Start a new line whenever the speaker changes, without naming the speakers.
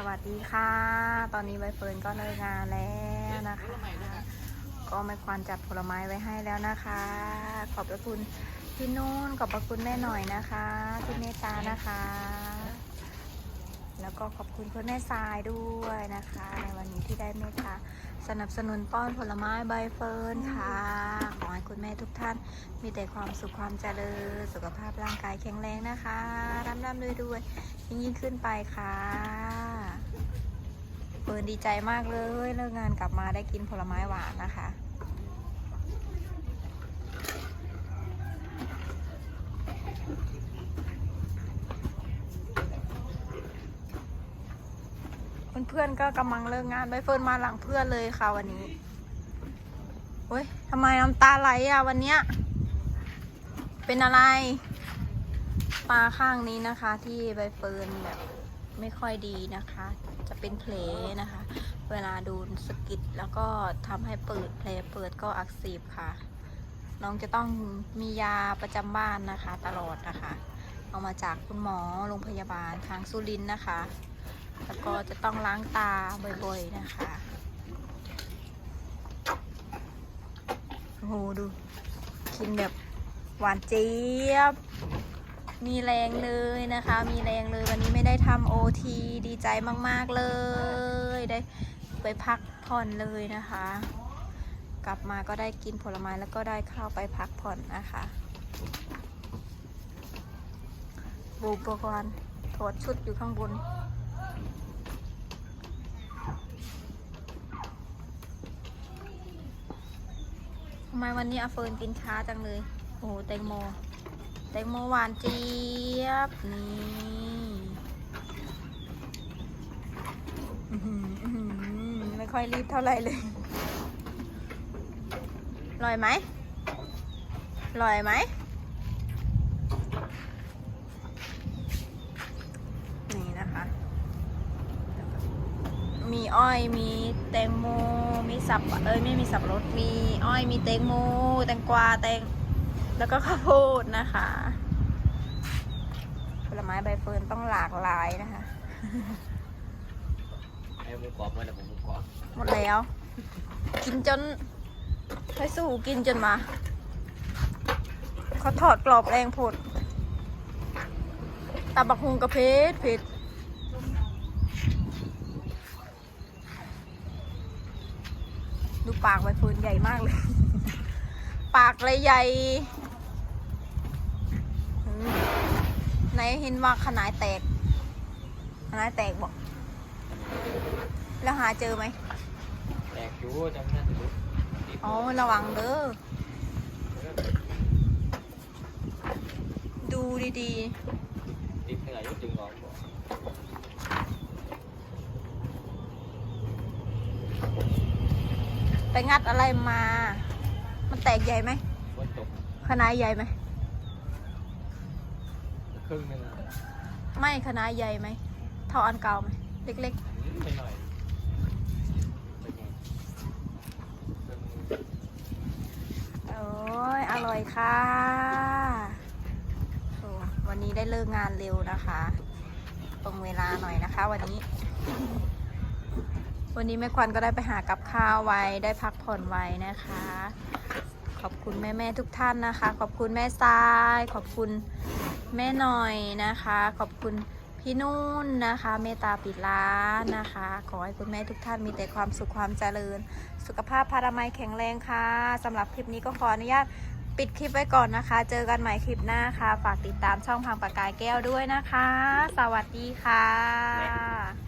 สวัสดีค่ะ ตอนนี้ใบเฟิร์นก็เลิกงานแล้วนะคะ ก็แม่ควานจัดผลไม้ไว้ให้แล้วนะคะ ขอบพระคุณพี่นุ่นขอบพระคุณแม่หน่อยนะคะที่เมตตานะคะ แล้วก็ขอบคุณคุณแม่ทรายด้วยนะคะ ในวันนี้ที่ได้เมตตาสนับสนุนป้อนผลไม้ใบเฟิร์นค่ะ ขอให้คุณแม่ทุกท่าน มีแต่ความสุขความเจริญ สุขภาพร่างกายแข็งแรงนะคะร่ำร่ำรวยรวยยิ่งยิ่งขึ้นไปค่ะเฟิร์นดีใจมากเลยเลิกงานกลับมาได้กินผลไม้หวานนะคะ เพื่อนๆก็กำลังเลิกงานใบเฟิร์นมาหลังเพื่อนเลยค่ะวันนี้เฮ้ยทำไมน้ำตาไหลอะวันเนี้ย เป็นอะไร ปลาข้างนี้นะคะ ที่ใบเฟิร์นแบบไม่ค่อยดีนะคะ จะเป็นแผลนะคะ เวลาโดนสกิดแล้วก็ทำให้เปิดแผลเปิดก็อักเสบค่ะ น้องจะต้องมียาประจำบ้านนะคะ ตลอดนะคะ เอามาจากคุณหมอโรงพยาบาลทางสุรินทร์นะคะ แล้วก็จะต้องล้างตาบ่อยๆนะคะโอ้โหดู กินแบบหวานเจี๊ยบ มีแรงเลยนะคะ มีแรงเลยวันนี้ไม่ได้ทำโอทีดีใจมากๆเลย ได้ไปพักผ่อนเลยนะคะ กลับมาก็ได้กินผลไม้แล้วก็ได้เข้าไปพักผ่อนนะคะบูอุปกรณ์ถอดชุดอยู่ข้างบนำไมวันนี้อาเฟิร์นกินช้าจังเลย โอ้โหแตงโม แตงโมหวานเจี๊ยบ นี่ไม่ค่อยรีบเท่าไหร่เลยอร่อยไหมอร่อยไหม นี่นะคะ มีอ้อยมีแตงโมมีสับเอ้ยไม่มีสับปะรดมีอ้อยมีแตงโมแตงกวาแตงแล้วก็ข้าวโพดนะคะผลไม้ใบเฟิร์นต้องหลากหลายนะคะ
ไอ้หมูกรอบมาแล้วผมหมูกรอบ
หมดแล้ว กินจนไปสู่กินจนมาเขาถอดกรอบแรงผดตาบักฮุงกระเพชรเพชร ดูปากใบเฟิร์นใหญ่มากเลย ปากเลยใหญ่อืมไหนเห็นว่าขนายแตก ขนายแตกบอก แล้วหาเจอไหม
แตกอยู่จำนั่นอยู่ติด
อ๋อ ระวังเด้อ ดูดี
ติดเหนื่อยยกจึงออกบอก
ๆ ไป งัดอะไรมา มันแตกใหญ่ไหม
ฝนตก
ขนาดใหญ่ไหม
ครึ่งหนึง
ไม่ขนาดใหญ่ไหมเท่าอันเก่าไหม เล็ก
ไปหน่อยเป็นไงครึ่งหนึ่ง
ๆโอ้ย อร่อยค่ะโอ้วันนี้ได้เลิกงานเร็วนะคะ ตรงเวลาหน่อยนะคะวันนี้ วันนี้แม่ควันก็ได้ไปหากับข้าวไว้ ได้พักผ่อนไว้นะคะ ขอบคุณแม่แม่ๆทุกท่านนะคะ ขอบคุณแม่ทราย ขอบคุณแม่หน่อยนะคะ ขอบคุณพี่นุ่นนะคะ เมตตาปิดร้านนะคะ ขอให้คุณแม่ทุกท่านมีแต่ความสุขความเจริญ สุขภาพพารามัยแข็งแรงค่ะสำหรับคลิปนี้ก็ขออนุญาตปิดคลิปไว้ก่อนนะคะ เจอกันใหม่คลิปหน้าค่ะ ฝากติดตามช่องพังปากกายแก้วด้วยนะคะ สวัสดีค่ะ